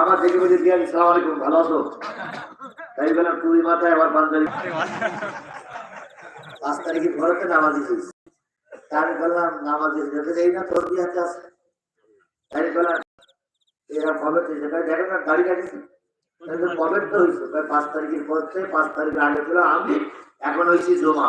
আমার দেখে বলছে, দিয়ে, সালাম আলাইকুম, ভালো আছো? তাই তুই মাথায় পাঁচ তারিখে ঘরেতে নামাজ দিছিস তা আমি বললাম, নামাজ এই না, তোর আছে? তাই এরা কবে থেকে তাই দেখো না, গাড়ি কবে তো হয়েছে পাঁচ তারিখের পর থেকে, পাঁচ তারিখ আগে ছিল আমি, এখন হয়েছি জমা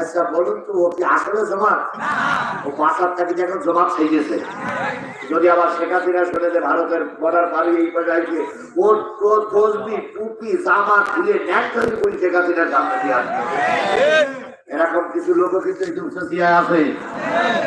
আচ্ছা বলুন তো, ও কি আসলে জমা ও পাঁচার থেকে যখন জমা খাই গেছে। যদি আবার শেখ হাসিনা শুনে যে ভারতের বর্ডার পাড়ি এই বাজাইছে ওর তো তসবি টুপি, জামা খুলে ন্যাক করে করি শেখ হাসিনার সামনে দিয়ে আসবে। এরকম কিছু লোকও কিন্তু আছে।